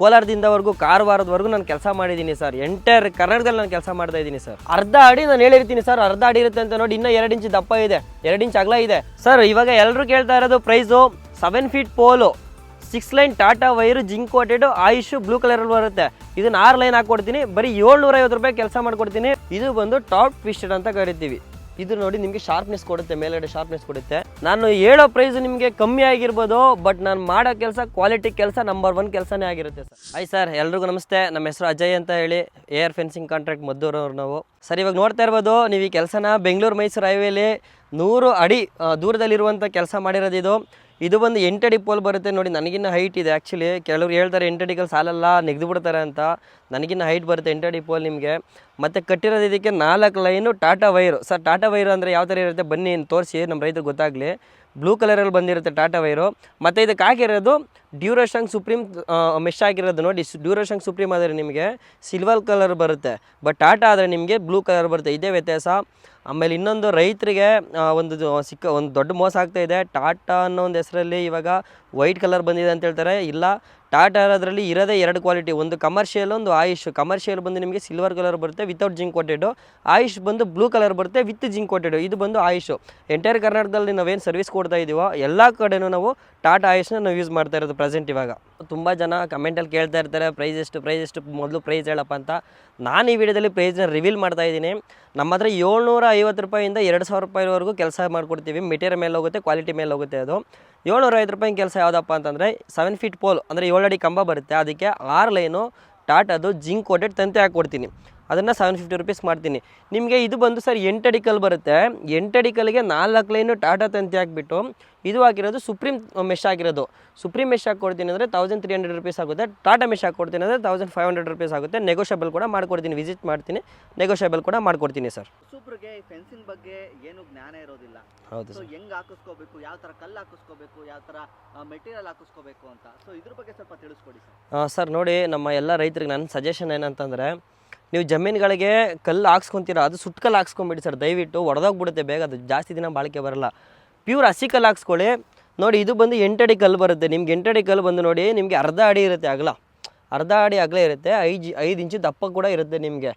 ಕೋಲಾರದಿಂದವರೆಗೂ, ಕಾರವಾರದವರೆಗೂ ನಾನು ಕೆಲಸ ಮಾಡಿದ್ದೀನಿ ಸರ್. ಎಂಟೈರ್ ಕರ್ನಾಟಕದಲ್ಲಿ ನಾನು ಕೆಲಸ ಮಾಡ್ತಾ ಇದ್ದೀನಿ ಸರ್. ಅರ್ಧ ಅಡಿ ನಾನು ಹೇಳಿರ್ತೀನಿ ಸರ್, ಅರ್ಧ ಅಡಿ ಇರುತ್ತೆ ಅಂತ ನೋಡಿ, ಇನ್ನೂ ಎರಡು ಇಂಚ್ ದಪ್ಪ ಇದೆ, ಎರಡು ಇಂಚ್ ಅಗಲ ಇದೆ. ಸರ್, ಇವಾಗ ಎಲ್ಲರೂ ಕೇಳ್ತಾ ಇರೋದು price seven feet pole six line Tata wire zinc coated Ayush blue ಕಲರಲ್ಲಿ ಬರುತ್ತೆ. ಇದನ್ನ ಆರು ಲೈನ್ ಹಾಕೊಡ್ತೀನಿ ಬರೀ ಏಳ್ನೂರ ಐವತ್ತು ರೂಪಾಯಿ ಕೆಲಸ ಮಾಡ್ಕೊಡ್ತೀನಿ. ಇದು ಬಂದು ಟಾಪ್ ಫಿಶ್ಡ್ ಅಂತ ಕರಿತೀವಿ. ಇದು ನೋಡಿ ನಿಮಗೆ ಶಾರ್ಪ್ನೆಸ್ ಕೊಡುತ್ತೆ, ಮೇಲ್ಗಡೆ ಶಾರ್ಪ್ನೆಸ್ ಕೊಡುತ್ತೆ. ನಾನು ಹೇಳೋ ಪ್ರೈಸ್ ನಿಮಗೆ ಕಮ್ಮಿ ಆಗಿರ್ಬೋದು ಬಟ್ ನಾನು ಮಾಡೋ ಕೆಲಸ ಕ್ವಾಲಿಟಿ ಕೆಲಸ ನಂಬರ್ ಒನ್ ಕೆಲಸನೇ ಆಗಿರುತ್ತೆ ಸರ್. ಆಯ್ತು ಸರ್ ಎಲ್ರಿಗೂ ನಮಸ್ತೆ. ನಮ್ಮ ಹೆಸರು ಅಜಯ್ ಅಂತ ಹೇಳಿ ಏರ್ ಫೆನ್ಸಿಂಗ್ ಕಾಂಟ್ರಾಕ್ಟ್ ಮದ್ದೂರವ್ರು ನಾವು. ಸರ್ ಇವಾಗ ನೋಡ್ತಾ ಇರ್ಬೋದು, ನೀವು ಈ ಕೆಲಸನ ಬೆಂಗಳೂರು ಮೈಸೂರು ಹೈವೇಲಿ ನೂರು ಅಡಿ ದೂರದಲ್ಲಿರುವಂಥ ಕೆಲಸ ಮಾಡಿರೋದು ಇದು. ಇದು ಬಂದು ಎಂಟಡಿ ಪೋಲ್ ಬರುತ್ತೆ. ನೋಡಿ, ನನಗಿನ್ನ ಹೈಟ್ ಇದೆ ಆ್ಯಕ್ಚುಲಿ ಕೆಲವ್ರು ಹೇಳ್ತಾರೆ ಎಂಟಡಿಗಳು ಸಾಲಲ್ಲ ನೆಗೆದು ಬಿಡ್ತಾರೆ ಅಂತ. ನನಗಿನ್ನ ಹೈಟ್ ಬರುತ್ತೆ ಎಂಟಡಿ ಪೋಲ್ ನಿಮಗೆ. ಮತ್ತು ಕಟ್ಟಿರೋದು ಇದಕ್ಕೆ ನಾಲ್ಕು line Tata wire. Sir, Tata wire ಅಂದರೆ ಯಾವ ಥರ ಇರುತ್ತೆ? ಬನ್ನಿ ತೋರಿಸಿ ನಮ್ಮ ರೈತರು ಗೊತ್ತಾಗಲಿ. ಬ್ಲೂ ಕಲರಲ್ಲಿ ಬಂದಿರುತ್ತೆ ಟಾಟಾ ವೈರು. ಮತ್ತು ಇದಕ್ಕೆ ಹಾಕಿರೋದು ಡ್ಯೂರೋಶಂಗ್ ಸುಪ್ರೀಂ ಮೆಶ್ ಆಗಿರೋದು ನೋಡಿ. ಡ್ಯೂರೋಶಂಗ್ ಸುಪ್ರೀಂ ಆದರೆ ನಿಮಗೆ ಸಿಲ್ವರ್ ಕಲರ್ ಬರುತ್ತೆ. ಬಟ್ ಟಾಟಾ ಆದರೆ ನಿಮಗೆ ಬ್ಲೂ ಕಲರ್ ಬರುತ್ತೆ. ಇದೇ ವ್ಯತ್ಯಾಸ. ಆಮೇಲೆ ಇನ್ನೊಂದು ರೈತರಿಗೆ ಒಂದು ಸಿಕ್ಕ, ಒಂದು ದೊಡ್ಡ ಮೋಸ ಆಗ್ತಾ ಇದೆ. ಟಾಟಾ ಅನ್ನೋ ಒಂದು ಹೆಸರಲ್ಲಿ ಇವಾಗ ವೈಟ್ ಕಲರ್ ಬಂದಿದೆ ಅಂತ ಹೇಳ್ತಾರೆ. ಇಲ್ಲ ಟಾಟಾ ಅದರಲ್ಲಿ ಇರೋದೇ ಎರಡು ಕ್ವಾಲಿಟಿ, ಒಂದು ಕಮರ್ಷಿಯಲ್ ಒಂದು ಆಯುಷ್. ಕಮರ್ಷಿಯಲ್ ಬಂದು ನಿಮಗೆ ಸಿಲ್ವರ್ ಕಲರ್ ಬರುತ್ತೆ ವಿತೌಟ್ ಜಿಂಕ್ ಕೋಟೆಡು ಆಯುಷ್ ಬಂದು ಬ್ಲೂ ಕಲರ್ ಬರುತ್ತೆ ವಿತ್ ಜಿಂಕ್ ಕೋಟೆಡು ಇದು ಬಂದು ಆಯುಷ್. ಎಂಟೈರ್ ಕರ್ನಾಟಕದಲ್ಲಿ ನಾವೇನು ಸರ್ವಿಸ್ ಕೊಡ್ತಾ ಇದೀವೋ, ಎಲ್ಲ ಕಡೆನೂ ನಾವು ಟಾಟಾ ಆಯುಷ್ನ ನಾವು ಯೂಸ್ ಮಾಡ್ತಾ ಇರೋದು ಪ್ರೆಸೆಂಟ್ ಇವಾಗ. ತುಂಬ ಜನ ಕಮೆಂಟಲ್ಲಿ ಕೇಳ್ತಾ ಇರ್ತಾರೆ ಪ್ರೈಸ್ ಎಷ್ಟು ಪ್ರೈಸ್ ಎಷ್ಟು, ಮೊದಲು ಪ್ರೈಸ್ ಹೇಳಪ್ಪ ಅಂತ. ನಾನು ಈ ವಿಡಿಯೋದಲ್ಲಿ ಪ್ರೈಸ್ನ ರಿವೀಲ್ ಮಾಡ್ತಾ ಇದ್ದೀನಿ. ನಮ್ಮ ಹತ್ರ ಏಳ್ನೂರ ಐವತ್ತು ರೂಪಾಯಿಂದ ಎರಡು ಸಾವಿರ ರೂಪಾಯಿವರೆಗೂ ಕೆಲಸ ಮಾಡಿಕೊಡ್ತೀವಿ. ಮೆಟೀರಿಯಲ್ ಮೇಲೆ ಹೋಗುತ್ತೆ ಕ್ವಾಲಿಟಿ ಮೇಲೆ ಹೋಗುತ್ತೆ ಅದು. ಏಳ್ನೂರ ಐವತ್ತು ರೂಪಾಯಿ ಕೆಲಸ ಯಾವುದಪ್ಪ ಅಂತಂದರೆ ಸೆವೆನ್ ಫೀಟ್ ಪೋಲ್ ಅಂದರೆ ಏಳು ಅಡಿ ಕಂಬ ಬರುತ್ತೆ. ಅದಕ್ಕೆ ಆರು ಲೈನು ಟಾಟಾದು ಜಿಂಕ್ ಕೋಟೆಡ್ ತಂತೆ ಹಾಕ್ಕೊಡ್ತೀನಿ. ಅದನ್ನು ಸೆವೆನ್ ಫಿಫ್ಟಿ ರುಪೀಸ್ ಮಾಡ್ತೀನಿ. ನಿಮಗೆ ಇದು ಬಂದು ಸರ್ ಎಂಟು ಕಲ್ಲು ಬರುತ್ತೆ. ಎಂಟು ಕಲ್ಲಿಗೆ ನಾಲ್ಕು ಲೈನು ಟಾಟಾ ತಂತಿ ಹಾಕ್ಬಿಟ್ಟು ಇದು ಆಗಿರೋದು ಸುಪ್ರೀಂ ಮೆಶ್ ಆಗಿರೋದು. ಸುಪ್ರೀಂ ಮೆಶ್ ಹಾಕ್ಕೊಡ್ತೀನಿ ಅಂದರೆ ತೌಸಂಡ್ ತ್ರೀ ಹಂಡ್ರೆಡ್ ರುಪೀಸ್ ಆಗುತ್ತೆ. ಟಾಟಾ ಮೆಶ್ ಹಾಕ್ಕೊಡ್ತೀನಿ ಅಂದರೆ ತೌಸಂಡ್ ಫೈವ್ ಹಂಡ್ರೆಡ್ ರುಪೀಸ್ ಆಗುತ್ತೆ. ನೆಗೋಷಿಯಬಲ್ ಕೂಡ ಮಾಡ್ಕೊಡ್ತೀನಿ ವಿಸಿಟ್ ಮಾಡ್ತೀನಿ. ನೆಗೋಷಿಯಬಲ್ ಕೂಡ ಮಾಡ್ಕೊಡ್ತೀನಿ ಸರ್ ಸೂಪರ್ಗೆ ಫೆನ್ಸಿಂಗ್ ಬಗ್ಗೆ ಏನು ಜ್ಞಾನ ಇರೋದಿಲ್ಲ. ಹೌದು ಸೊ ಸರ್ ಹೆಂಗ್ ಹಾಕಿಸ್ಕೋಬೇಕು ಯಾವ ತರ ಕಲ್ಲು ಹಾಕಿಸ್ಕೋಬೇಕು ಯಾವ ತರ ಮೆಟೀರಿಯಲ್ ಹಾಕಿಸ್ಕೋಬೇಕು ಅಂತ. ಸೊ ಇದ್ರ ಬಗ್ಗೆ ಸ್ವಲ್ಪ ತಿಳಿಸ್ಕೊಡಿ ಸರ್ ಸರ್ ನೋಡಿ ನಮ್ಮ ಎಲ್ಲ ರೈತರಿಗೆ ನನ್ನ ಸಜೆಷನ್ ಏನಂತಂದರೆ ನೀವು ಜಮೀನುಗಳಿಗೆ ಕಲ್ಲು ಹಾಕ್ಸ್ಕೊತೀರ ಅದು ಸುಟ್ಟು ಕಲ್ಲು ಹಾಕ್ಸ್ಕೊಂಬಿಡಿ ಸರ್ ದಯವಿಟ್ಟು ಒಡೆದೋಗ್ಬಿಡುತ್ತೆ ಬೇಗ. ಅದು ಜಾಸ್ತಿ ದಿನ ಬಾಳಿಕೆ ಬರಲ್ಲ. ಪ್ಯೂರ್ ಹಸಿ ಕಲ್ಲು ಹಾಕ್ಸ್ಕೊಳ್ಳಿ ನೋಡಿ, ಇದು ಬಂದು ಎಂಟಡಿ ಕಲ್ಲು ಬರುತ್ತೆ. ನಿಮ್ಗೆ ಎಂಟಡಿ ಕಲ್ಲು ಬಂದು ನೋಡಿ, ನಿಮಗೆ ಅರ್ಧ ಅಡಿ ಇರುತ್ತೆ ಅಗಲ. ಅರ್ಧ ಅಡಿ ಅಗಲ ಇರುತ್ತೆ. ಐದು ಐದು ಇಂಚು ದಪ್ಪ ಕೂಡ ಇರುತ್ತೆ ನಿಮಗೆ.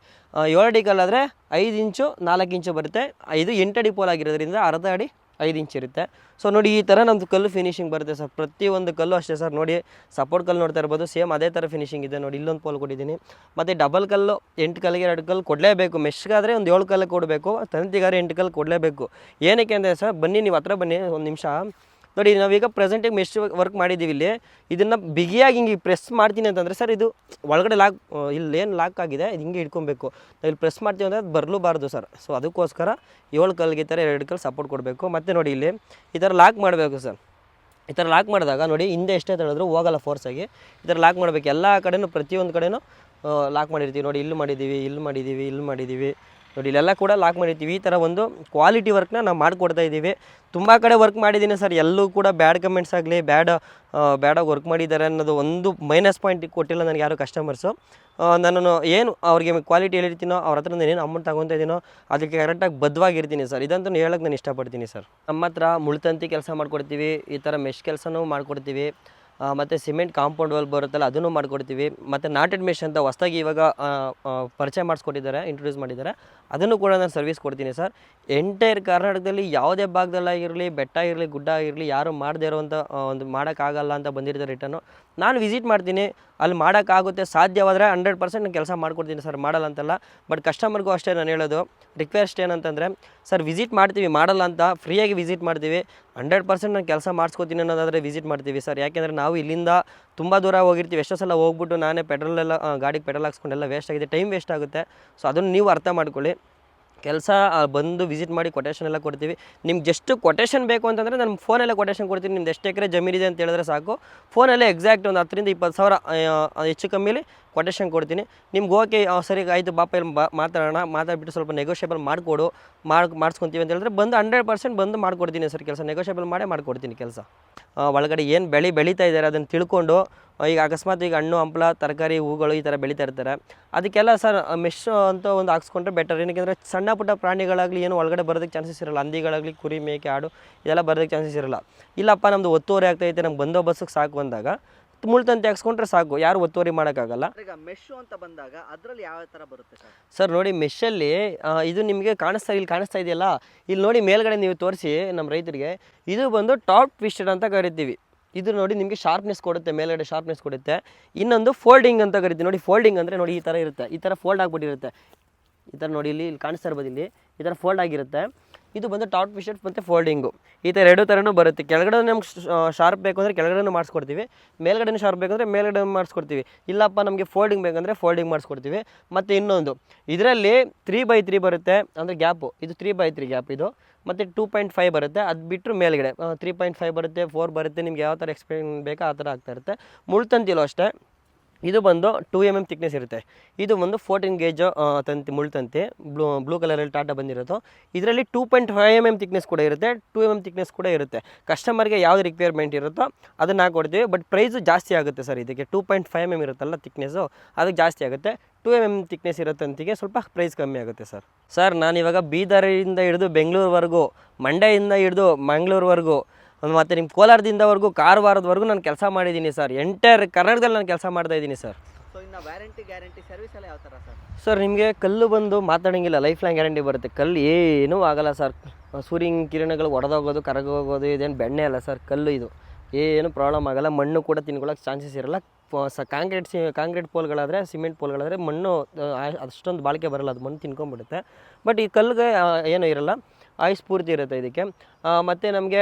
ಏಳಡಿ ಅಡಿ ಕಲ್ಲಾದರೆ ಐದು ಇಂಚು ನಾಲ್ಕು ಇಂಚು ಬರುತ್ತೆ. ಇದು ಎಂಟಡಿ ಪೋಲ್ ಆಗಿರೋದ್ರಿಂದ ಅರ್ಧ ಅಡಿ ಐದು ಇಂಚ್ ಇರುತ್ತೆ. ಸೊ ನೋಡಿ ಈ ಥರ ನಮ್ಮದು ಕಲ್ಲು ಫಿನಿಶಿಂಗ್ ಬರುತ್ತೆ ಸರ್ ಪ್ರತಿಯೊಂದು ಕಲ್ಲು ಅಷ್ಟೇ ಸರ್ ನೋಡಿ ಸಪೋರ್ಟ್ ಕಲ್ಲು ನೋಡ್ತಾ ಇರ್ಬೋದು. ಸೇಮ್ ಅದೇ ಥರ ಫಿನಿಶಿಂಗ್ ಇದೆ. ನೋಡಿ, ಇಲ್ಲೊಂದು ಪೋಲ್ ಕೊಟ್ಟಿದ್ದೀನಿ. ಮತ್ತು ಡಬಲ್ ಕಲ್ಲು, ಎಂಟು ಕಲ್ಲಿಗೆ ಎರಡು ಕಲ್ಲು ಕೊಡಲೇಬೇಕು. ಮೆಶ್ಗಾದರೆ ಒಂದು ಏಳು ಕಲ್ಲು ಕೊಡಬೇಕು. ತಂತಿಗಾರೆ ಎಂಟು ಕಲ್ಲು ಕೊಡಲೇಬೇಕು. ಏನಕ್ಕೆ ಅಂದರೆ ಸರ್ ಬನ್ನಿ, ನೀವು ಹತ್ರ ಬನ್ನಿ. ಒಂದು ನಿಮಿಷ. ನೋಡಿ ನಾವೀಗ ಪ್ರೆಸೆಂಟಿಗೆ ಮೆಶ್ ವರ್ಕ್ ಮಾಡಿದ್ದೀವಿ ಇಲ್ಲಿ. ಇದನ್ನು ಬಿಗಿಯಾಗಿ ಹಿಂಗೆ ಪ್ರೆಸ್ ಮಾಡ್ತೀನಿ ಅಂತಂದರೆ ಸರ್ ಇದು ಒಳಗಡೆ ಲಾಕ್ ಇಲ್ಲಿ ಏನು ಲಾಕ್ ಆಗಿದೆ, ಇದು ಹಿಂಗೆ ಇಟ್ಕೊಬೇಕು ನಾವು ಇಲ್ಲಿ ಪ್ರೆಸ್ ಮಾಡ್ತೀವಿ ಅಂದರೆ ಅದು ಬರಲೂಬಾರ್ದು ಸರ್. ಸೊ ಅದಕ್ಕೋಸ್ಕರ ಏಳು ಕಲ್ಗೆ ಈ ಥರ ಎರಡು ಕಲ್ಲು ಸಪೋರ್ಟ್ ಕೊಡಬೇಕು. ಮತ್ತು ನೋಡಿ ಇಲ್ಲಿ ಈ ಥರ ಲಾಕ್ ಮಾಡಬೇಕು ಸರ್. ಈ ಥರ ಲಾಕ್ ಮಾಡಿದಾಗ ನೋಡಿ, ಹಿಂದೆ ಎಷ್ಟೇ ಹೇಳಿದ್ರು ಹೋಗಲ್ಲ ಫೋರ್ಸಾಗಿ ಈ ಥರ ಲಾಕ್ ಮಾಡಬೇಕು. ಎಲ್ಲ ಕಡೆನೂ ಪ್ರತಿಯೊಂದು ಕಡೆಯೂ ಲಾಕ್ ಮಾಡಿರ್ತೀವಿ. ನೋಡಿ, ಇಲ್ಲಿ ಮಾಡಿದ್ದೀವಿ ಇಲ್ಲಿ ಮಾಡಿದ್ದೀವಿ ಇಲ್ಲಿ ಮಾಡಿದ್ದೀವಿ. ನೋಡಿ, ಇಲ್ಲೆಲ್ಲ ಕೂಡ ಲಾಕ್ ಮಾಡಿರ್ತೀವಿ. ಈ ಥರ ಒಂದು ಕ್ವಾಲಿಟಿ ವರ್ಕ್ನ ನಾವು ಮಾಡಿಕೊಡ್ತಾ ಇದ್ದೀವಿ. ತುಂಬ ಕಡೆ ವರ್ಕ್ ಮಾಡಿದ್ದೀನಿ ಸರ್. ಎಲ್ಲೂ ಕೂಡ ಬ್ಯಾಡ್ ಕಮೆಂಟ್ಸ್ ಆಗಲಿ ಬ್ಯಾಡ್ ಬ್ಯಾಡಾಗಿ ವರ್ಕ್ ಮಾಡಿದ್ದಾರೆ ಅನ್ನೋದು ಒಂದು ಮೈನಸ್ ಪಾಯಿಂಟ್ ಕೊಟ್ಟಿಲ್ಲ ನನಗೆ ಯಾರು ಕಸ್ಟಮರ್ಸು ನಾನು ಏನು ಅವ್ರಿಗೆ ಕ್ವಾಲಿಟಿ ಹೇಳಿರ್ತೀನೋ ಅವ್ರ ಹತ್ರ ಏನು ಅಮೌಂಟ್ ತಗೊತಾ ಇದ್ದೀನೋ ಅದಕ್ಕೆ ಕರೆಕ್ಟಾಗಿ ಬದ್ಧವಾಗಿರ್ತೀನಿ ಸರ್. ಇದಂತೂ ಹೇಳೋಕ್ಕೆ ನಾನು ಇಷ್ಟಪಡ್ತೀನಿ ಸರ್. ನಮ್ಮ ಹತ್ರ ಮುಳ್ತಂತಿ ಕೆಲಸ ಮಾಡಿಕೊಡ್ತೀವಿ. ಈ ಥರ ಮೆಶ್ ಕೆಲಸನೂ ಮಾಡ್ಕೊಡ್ತೀವಿ. ಮತ್ತು ಸಿಮೆಂಟ್ ಕಾಂಪೌಂಡ್ ವಾಲ್ ಬರುತ್ತಲ್ಲ, ಅದನ್ನು ಮಾಡಿಕೊಡ್ತೀವಿ. ಮತ್ತು ನಾಟೆಡ್ ಮಿಷನ್ ಅಂತ ಹೊಸ್ದಾಗಿ ಇವಾಗ ಪರಿಚಯ ಮಾಡಿಸ್ಕೊಟ್ಟಿದ್ದಾರೆ ಇಂಟ್ರೊಡ್ಯೂಸ್ ಮಾಡಿದ್ದಾರೆ. ಅದನ್ನು ಕೂಡ ನಾನು ಸರ್ವಿಸ್ ಕೊಡ್ತೀನಿ ಸರ್. ಎಂಟೈರ್ ಕರ್ನಾಟಕದಲ್ಲಿ ಯಾವುದೇ ಭಾಗದಲ್ಲಾಗಿರಲಿ ಬೆಟ್ಟ ಇರಲಿ, ಗುಡ್ಡ ಆಗಿರಲಿ ಯಾರು ಮಾಡದೇ ಇರೋವಂಥ ಒಂದು ಮಾಡೋಕ್ಕಾಗಲ್ಲ ಅಂತ ಬಂದಿರ್ತಾರೆ ರಿಟರ್ನು ನಾನು ವಿಸಿಟ್ ಮಾಡ್ತೀನಿ. ಅಲ್ಲಿ ಮಾಡೋಕ್ಕಾಗುತ್ತೆ ಸಾಧ್ಯವಾದರೆ ಹಂಡ್ರೆಡ್ ಪರ್ಸೆಂಟ್ ನಾನು ಕೆಲಸ ಮಾಡ್ಕೊಡ್ತೀನಿ ಸರ್ ಮಾಡಲ್ಲ ಅಂತಲ್ಲ ಬಟ್ ಕಸ್ಟಮರ್ಗೂ ಅಷ್ಟೇ ನಾನು ಹೇಳೋದು, ರಿಕ್ವೆಸ್ಟ್ ಏನಂತಂದರೆ, ಸರ್, ವಿಸಿಟ್ ಮಾಡ್ತೀವಿ, ಮಾಡಲ್ಲ ಅಂತ, ಫ್ರೀಯಾಗಿ ವಿಸಿಟ್ ಮಾಡ್ತೀವಿ. ಹಂಡ್ರೆಡ್ ಪರ್ಸೆಂಟ್ ನಾನು ಕೆಲಸ ಮಾಡಿಸ್ಕೋತೀನಿ ಅನ್ನೋದಾದರೆ ವಿಸಿಟ್ ಮಾಡ್ತೀವಿ ಸರ್. ಯಾಕೆಂದರೆ ನಾವು ಇಲ್ಲಿಂದ ತುಂಬ ದೂರ ಹೋಗಿರ್ತೀವಿ. ಎಷ್ಟೋ ಸಲ ಹೋಗ್ಬಿಟ್ಟು ನಾನೇ ಪೆಟ್ರೋಲ್ ಎಲ್ಲ ಗಾಡಿಗೆ ಪೆಟ್ರೋಲ್ ಹಾಕ್ಸ್ಕೊಂಡೆಲ್ಲ ವೇಸ್ಟ್ ಆಗಿದೆ. ಟೈಮ್ ವೇಸ್ಟ್ ಆಗುತ್ತೆ. ಸೊ ಅದನ್ನು ನೀವು ಅರ್ಥ ಮಾಡ್ಕೊಳ್ಳಿ. ಕೆಲಸ ಬಂದು ವಿಸಿಟ್ ಮಾಡಿ ಕೊಟೇಶನ್ ಎಲ್ಲ ಕೊಡ್ತೀವಿ. ನಿಮ್ಗೆ ಜಸ್ಟ್ ಕೊಟೇಶನ್ ಬೇಕು ಅಂತಂದರೆ ನಾನು ಫೋನಲ್ಲೇ ಕೊಟೇಷನ್ ಕೊಡ್ತೀನಿ. ನಿಮ್ದು ಎಷ್ಟು ಎಕರೆ ಜಮೀನಿದೆ ಅಂತ ಹೇಳಿದ್ರೆ ಸಾಕು. ಫೋನಲ್ಲೇ ಎಕ್ಸಾಕ್ಟ್ ಒಂದು ಹತ್ತರಿಂದ ಇಪ್ಪತ್ತು ಸಾವಿರ ಹೆಚ್ಚು ಕಮ್ಮಿಲಿ ಕೊಟೇಶನ್ ಕೊಡ್ತೀನಿ. ನಿಮ್ಗೆ ಓಕೆ ಸರಿ, ಆಯಿತು ಬಾಪ ಇಲ್ಲಿ ಬಾ, ಮಾತಾಡೋಣ. ಮಾತಾಡ್ಬಿಟ್ಟು ಸ್ವಲ್ಪ ನೆಗೋಷಿಯೇಬಲ್ ಮಾಡಿಕೊಡು. ಮಾಡಿ, ಮಾಡಿಸ್ಕೊತೀವಿ ಅಂತ ಹೇಳಿದ್ರೆ ಬಂದು ಹಂಡ್ರೆಡ್ ಪರ್ಸೆಂಟ್ ಬಂದು ಮಾಡ್ಕೊಡ್ತೀನಿ ಸರ್. ಕೆಲಸ ನೆಗೋಷಿಯೇಬಲ್ ಮಾಡೇ ಮಾಡಿಕೊಡ್ತೀನಿ ಕೆಲಸ. ಒಳಗಡೆ ಏನು ಬೆಳೆ ಬೆಳೀತಾ ಇದ್ದಾರೆ ಅದನ್ನು ತಿಳ್ಕೊಂಡು ಈಗ ಅಕಸ್ಮಾತ್ ಈಗ ಹಣ್ಣು ಹಂಪಲ ತರಕಾರಿ ಹೂಗಳು ಈ ಥರ ಬೆಳೀತಾ ಇರ್ತಾರೆ. ಅದಕ್ಕೆಲ್ಲ ಸರ್ ಮೆಶ್ ಅಂತ ಒಂದು ಹಾಕ್ಸ್ಕೊಂಡ್ರೆ ಬೆಟರ್ ಏನಕ್ಕೆ ಸಣ್ಣ ಪುಟ್ಟ ಪ್ರಾಣಿಗಳಾಗಲಿ ಏನು ಒಳಗಡೆ ಬರೋದಕ್ಕೆ ಚಾನ್ಸಸ್ ಇರಲ್ಲ. ಹಂದಿಗಳಾಗಲಿ ಕುರಿ ಮೇಕೆ ಆಡು ಇದೆಲ್ಲ ಬರೋದಕ್ಕೆ ಚಾನ್ಸಸ್ ಇರಲ್ಲ. ಇಲ್ಲಪ್ಪ ನಮ್ಮದು ಒತ್ತುವರಿ ಆಗ್ತೈತೆ ನಮ್ಗೆ ಬಂದೋಬಸ್ತಿಗೆ ಸಾಕು ಅಂದಾಗ ಮುಳ್ತಂತೆ ಹಾಕ್ಸ್ಕೊಂಡ್ರೆ ಸಾಕು. ಯಾರು ಒತ್ತುವರಿ ಮಾಡೋಕ್ಕಾಗಲ್ಲ. ಈಗ ಮೆಶು ಅಂತ ಬಂದಾಗ ಅದರಲ್ಲಿ ಯಾವ ಥರ ಬರುತ್ತೆ ಸರ್? ಸರ್ ನೋಡಿ ಮೆಶ್ಶಲ್ಲಿ ಇದು ನಿಮಗೆ ಕಾಣಿಸ್ತಾ ಇಲ್ಲಿ ಕಾಣಿಸ್ತಾ ಇದೆಯಲ್ಲ? ಇಲ್ಲಿ ನೋಡಿ ಮೇಲ್ಗಡೆ ನೀವು ತೋರಿಸಿ ನಮ್ಮ ರೈತರಿಗೆ. ಇದು ಬಂದು ಟಾಪ್ ಟ್ವಿಸ್ಟೆಡ್ ಅಂತ ಕರಿತೀವಿ. ಇದು ನೋಡಿ ನಿಮಗೆ ಶಾರ್ಪ್ನೆಸ್ ಕೊಡುತ್ತೆ, ಮೇಲ್ಗಡೆ ಶಾರ್ಪ್ನೆಸ್ ಕೊಡುತ್ತೆ. ಇನ್ನೊಂದು ಫೋಲ್ಡಿಂಗ್ ಅಂತ ಕರಿತೀವಿ ನೋಡಿ ಫೋಲ್ಡಿಂಗ್ ಅಂದರೆ ನೋಡಿ ಈ ಥರ ಇರುತ್ತೆ. ಈ ಥರ ಫೋಲ್ಡ್ ಆಗಿಬಿಟ್ಟಿರುತ್ತೆ. ಈ ಥರ ನೋಡಿ ಇಲ್ಲಿ ಇಲ್ಲಿ ಕಾಣಿಸ್ತಾ ಇರ್ಬೋದು ಇಲ್ಲಿ. ಈ ಥರ ಫೋಲ್ಡ್ ಆಗಿರುತ್ತೆ. ಇದು ಬಂದು ಟಾಪ್ ವಿಷೆಟ್ ಮತ್ತು ಫೋಲ್ಡಿಂಗು ಈ ಥರ ಎರಡು ಥರನೂ ಬರುತ್ತೆ. ಕೆಳಗಡೆ ನಮ್ಗೆ ಶಾರ್ಪ್ ಬೇಕು ಅಂದರೆ ಕೆಳಗಡೆ ಮಾಡಿಸ್ಕೊಡ್ತೀವಿ. ಮೇಲ್ಗಡೆ ಶಾರ್ಪ್ ಬೇಕಂದರೆ ಮೇಲ್ಗಡೆ ಮಾಡಿಸ್ಕೊಡ್ತೀವಿ. ಇಲ್ಲಪ್ಪ, ನಮಗೆ ಫೋಲ್ಡಿಂಗ್ ಬೇಕಂದರೆ ಫೋಲ್ಡಿಂಗ್ ಮಾಡಿಸ್ಕೊಡ್ತೀವಿ. ಮತ್ತು ಇನ್ನೊಂದು, ಇದರಲ್ಲಿ ತ್ರೀ ಬೈ ತ್ರೀ ಬರುತ್ತೆ. ಅಂದರೆ ಗ್ಯಾಪು ಇದು ತ್ರೀ ಬೈ ತ್ರೀ ಗ್ಯಾಪ್ ಇದು. ಮತ್ತು ಟೂ ಪಾಯಿಂಟ್ ಫೈವ್ ಬರುತ್ತೆ. ಅದು ಬಿಟ್ಟರು ಮೇಲ್ಗಡೆ ತ್ರೀ ಪಾಯಿಂಟ್ ಫೈವ್ ಬರುತ್ತೆ ಫೋರ್ ಬರುತ್ತೆ. ನಿಮ್ಗೆ ಯಾವ ಥರ ಎಕ್ಸ್ಪೀರಿಯನ್ ಬೇಕೋ, ಆ ಥರ ಆಗ್ತಾ ಇರುತ್ತೆ. ಮುಳ್ತಂತಿಲ್ಲೋ ಅಷ್ಟೇ. ಇದು ಬಂದು ಟೂ ಎಂ ಎಂ ತಿಕ್ನೆಸ್ ಇರುತ್ತೆ. ಇದು ಬಂದು ಫೋರ್ಟೀನ್ ಗೇಜ್ ತಂತಿ ಮುಳ್ತಂತಿ ಬ್ಲೂ ಬ್ಲೂ ಕಲರಲ್ಲಿ ಟಾಟಾ ಬಂದಿರೋದು. ಇದರಲ್ಲಿ two point five m m thickness ಕೂಡ ಇರುತ್ತೆ. ಟೂ ಎಂ ಎಂ ತಿಕ್ನೆಸ್ ಕೂಡ ಇರುತ್ತೆ. ಕಸ್ಟಮರ್ಗೆ ಯಾವ್ದು ರಿಕ್ವೈರ್ಮೆಂಟ್ ಇರುತ್ತೋ ಅದನ್ನು ಕೊಡ್ತೀವಿ. ಬಟ್ ಪ್ರೈಸು ಜಾಸ್ತಿ ಆಗುತ್ತೆ ಸರ್ ಇದಕ್ಕೆ. Two point five m m ಇರುತ್ತಲ್ಲ ತಿಕ್ನೆಸ್ಸು ಅದಕ್ಕೆ ಜಾಸ್ತಿ ಆಗುತ್ತೆ. ಟೂ ಎಂ ಎಂ ತಿಕ್ನೆಸ್ ಇರೋ ತಂತಿಗೆ ಸ್ವಲ್ಪ ಪ್ರೈಸ್ ಕಮ್ಮಿ ಆಗುತ್ತೆ ಸರ್. ಸರ್, ನಾನು ಇವಾಗ ಬೀದರಿಂದ ಹಿಡಿದು ಬೆಂಗಳೂರುವರೆಗೂ, ಮಂಡ್ಯದಿಂದ ಹಿಡಿದು ಮಂಗಳೂರುವರೆಗೂ ಮತ್ತು ನಿಮ್ಮ ಕೋಲಾರದಿಂದವರೆಗೂ ಕಾರವಾರದವರೆಗೂ ನಾನು ಕೆಲಸ ಮಾಡಿದ್ದೀನಿ ಸರ್. ಎಂಟೈರ್ ಕರ್ನಾಟಕದಲ್ಲಿ ನಾನು ಕೆಲಸ ಮಾಡ್ತಾ ಇದ್ದೀನಿ ಸರ್. ಸೊ ಇನ್ನು ವ್ಯಾರಂಟಿ ಗ್ಯಾರಂಟಿ ಸರ್ವಿಸ್ ಎಲ್ಲ ಯಾವ ಥರ ಸರ್? ಸರ್ ನಿಮಗೆ ಕಲ್ಲು ಬಂದು ಮಾತಾಡೋಂಗಿಲ್ಲ. ಲೈಫ್ ಲಾಂಗ್ ಗ್ಯಾರಂಟಿ ಬರುತ್ತೆ. ಕಲ್ಲು ಏನೂ ಆಗಲ್ಲ ಸರ್. ಸೂರ್ಯನ ಕಿರಣಗಳು ಒಡೆದೋಗೋದು ಕರಗೋಗೋದು ಇದೇನು ಬೆಣ್ಣೆ ಅಲ್ಲ ಸರ್ ಕಲ್ಲು ಇದು. ಏನು ಪ್ರಾಬ್ಲಮ್ ಆಗಲ್ಲ. ಮಣ್ಣು ಕೂಡ ತಿನ್ಕೊಳ್ಳೋಕೆ ಚಾನ್ಸಸ್ ಇರಲ್ಲ. ಸ ಕಾಂಕ್ರೀಟ್ ಸಿ ಕಾಂಕ್ರೀಟ್ ಪೋಲ್ಗಳಾದರೆ ಸಿಮೆಂಟ್ ಪೋಲ್ಗಳಾದರೆ ಮಣ್ಣು ಅಷ್ಟೊಂದು ಬಾಳಿಕೆ ಬರಲ್ಲ. ಅದು ಮಣ್ಣು ತಿನ್ಕೊಂಬಿಡುತ್ತೆ ಬಟ್ ಈ ಕಲ್ಲಿಗೆ ಏನೂ ಇರಲ್ಲ. ಆಯುಸ್ ಪೂರ್ತಿ ಇರುತ್ತೆ ಇದಕ್ಕೆ. ಮತ್ತು ನಮಗೆ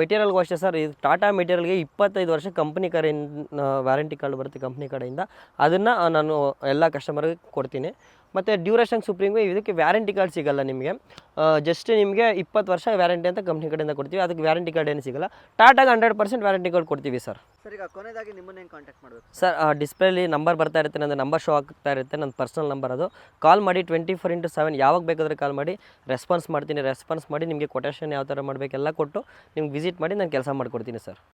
ಮೆಟೀರಿಯಲ್ಗೂ ಅಷ್ಟೇ ಸರ್ ಇದು ಟಾಟಾ ಮೆಟೀರಿಯಲ್ಗೆ ಇಪ್ಪತ್ತೈದು ವರ್ಷ ಕಂಪ್ನಿ ಕಡೆಯಿಂದ ವ್ಯಾರಂಟಿ ಕಾರ್ಡ್ ಬರುತ್ತೆ ಕಂಪ್ನಿ ಕಡೆಯಿಂದ. ಅದನ್ನು ನಾನು ಎಲ್ಲ ಕಸ್ಟಮರ್ಗೆ ಕೊಡ್ತೀನಿ. ಮತ್ತು ಡ್ಯೂರೇಷನ್ ಸುಪ್ರೀಮ್ಗೆ ಇದಕ್ಕೆ ವ್ಯಾರಂಟಿ ಕಾರ್ಡ್ ಸಿಗಲ್ಲ ನಿಮಗೆ. ಜಸ್ಟ್ ನಿಮಗೆ ಇಪ್ಪತ್ತು ವರ್ಷ ವ್ಯಾರಂಟಿ ಅಂತ ಕಂಪ್ನಿ ಕಡೆಯಿಂದ ಕೊಡ್ತೀವಿ. ಅದಕ್ಕೆ ವ್ಯಾರಂಟಿ ಕಾರ್ಡ್ ಏನು ಸಿಗಲ್ಲ. ಟಾಟಾಗೆ ಹಂಡ್ರೆಡ್ ಪರ್ಸೆಂಟ್ ವ್ಯಾರಂಟಿ ಕಾರ್ಡ್ ಕೊಡ್ತೀವಿ ಸರ್. ಸರ್ ಈಗ ಕೊನೆಯದಾಗಿ ನಿಮ್ಮನ್ನ ಕಾಂಟ್ಯಾಕ್ಟ್ ಮಾಡಬೇಕು? ಸರ್ ಡಿಸ್ಪ್ಲೇಲಿ ನಂಬರ್ ಬರ್ತಾ ಇರುತ್ತೆ ನನ್ನ ನಂಬರ್ ಶೋ ಆಗ್ತಾ ಇರುತ್ತೆ ನನ್ನ ಪರ್ಸನಲ್ ನಂಬರ್ ಅದು. ಕಾಲ್ ಮಾಡಿ ಟ್ವೆಂಟಿ ಫೋರ್ ಇಂಟು ಸೆವೆನ್ ಯಾವಾಗ ಬೇಕಾದರೂ ಕಾಲ್ ಮಾಡಿ ರೆಸ್ಪಾನ್ಸ್ ಮಾಡ್ತೀನಿ ರೆಸ್ಪಾನ್ಸ್ ಮಾಡಿ ನಿಮಗೆ ಕೊಟೇಷನ್ ಯಾವ ಥರ ಮಾಡಬೇಕೆಲ್ಲ ಕೊಟ್ಟು ನಿಮ್ಗೆ ವಿಸಿಟ್ ಮಾಡಿ ನಾನು ಕೆಲಸ ಮಾಡಿಕೊಡ್ತೀನಿ ಸರ್.